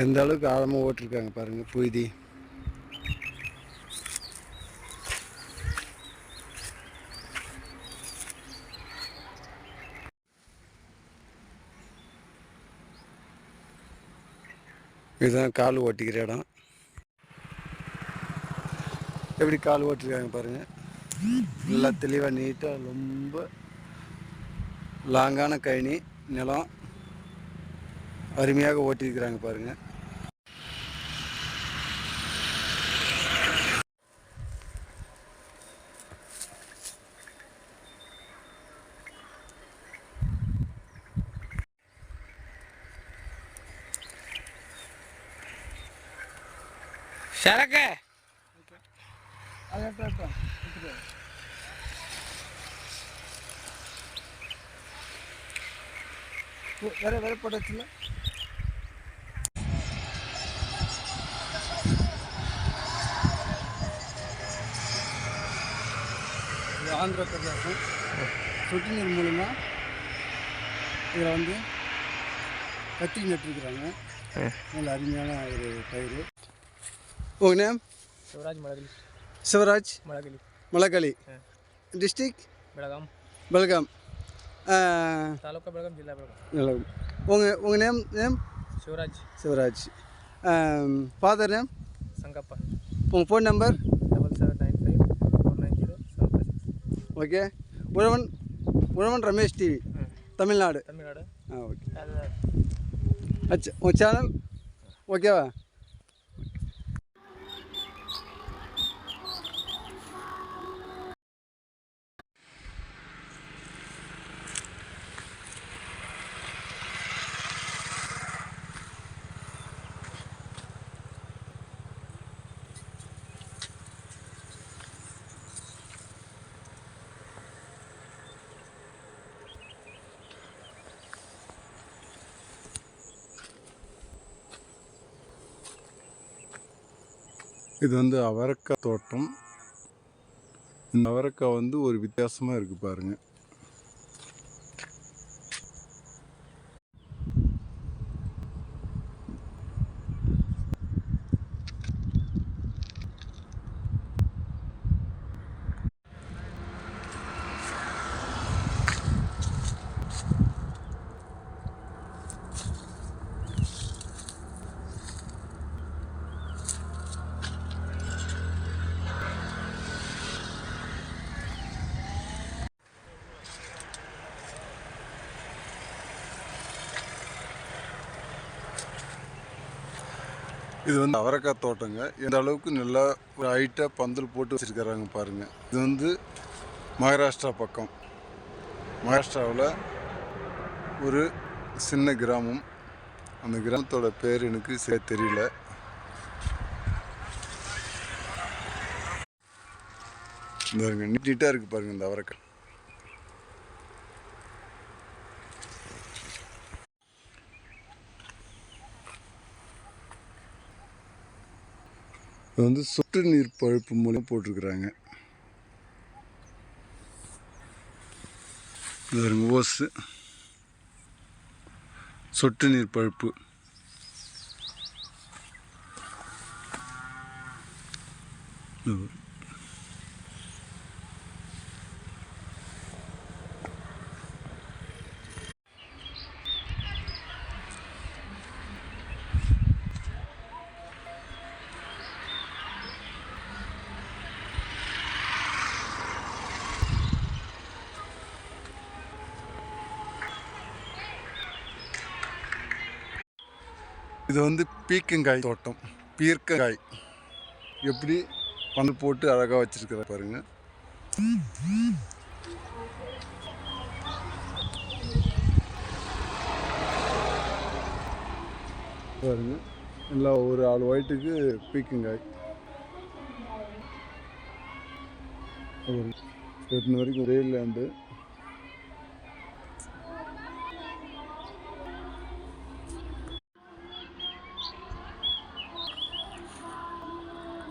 எந்த அளவுக்கு ஆழமாக ஓட்டிருக்காங்க பாருங்கள் புழுதி. இதுதான் கால் ஓட்டிக்கிற இடம். எப்படி கால் ஓட்டிருக்காங்க பாருங்கள் நல்லா தெளிவாக நீட்டாக ரொம்ப லாங்கான கழனி நிலம் அருமையாக ஓட்டியிருக்கிறாங்க பாருங்கள் சரக்கு. வேற வேற போட்டாச்சுல ஆந்திர பிரதேசம் சொட்டு நீர் மூலமாக இதில் வந்து கத்தி நட்டுருக்குறாங்க. நல்ல அருமையான ஒரு பயிர். உங்கள் நேம் ಶಿವರಾಜ್ ಮಳಗಲಿ சிவராஜ் ಮಳಗಲಿ மலக்காளி டிஸ்ட்ரிக் ಬೆಳಗಾಂ பெல்காம் ತಾಲೂಕು ಬೆಳಗಾಂ ಜಿಲ್ಲಾ ಬೆಳಗಾಂ நல்லா உங்கள் உங்கள் name name Shivaraj Shivaraj father name Sangappa உங்கள் phone number double seven nine five four nine zero seven five six okay Uzhavan Uzhavan Ramesh TV ಹ್ಞೂ தமிழ்நாடு ತಮಿಳ್ನಾಡು ஆ ஓகே ಅದು அச்சா உங்கள் சேனல் ஓகேவா இது வந்து அவரக்காய் தோட்டம். இந்த அவரக்காய் வந்து ஒரு வித்தியாசமாக இருக்குது பாருங்கள் இது வந்து அவரக்காய் தோட்டங்க. இந்த அளவுக்கு நல்லா ஒரு ஹைட்டாக பந்தல் போட்டு வச்சுருக்கிறாங்க பாருங்கள் இது வந்து மகாராஷ்டிரா பக்கம். மகாராஷ்டிராவில் ஒரு சின்ன கிராமம். அந்த கிராமத்தோட பேர் எனக்கு சரி தெரியல. இந்த நீட்டாக இருக்குது பாருங்கள் இந்த அவரக்காய். இது வந்து சொட்டு நீர் பழுப்பு மூலம் போட்டிருக்கிறாங்க. இது ஓஸு சொட்டு நீர் பழுப்பு. இது இது வந்து பீக்கங்காய் தோட்டம். பீர்க்கங்காய் எப்படி வந்து போட்டு அழகாக வச்சிருக்கிற பாருங்க. பாருங்க. எல்லா ஒரு ஆள் ஒயிட்டுக்கு பீக்கங்காய் எட்டு வரைக்கும் ஒரே லேண்டு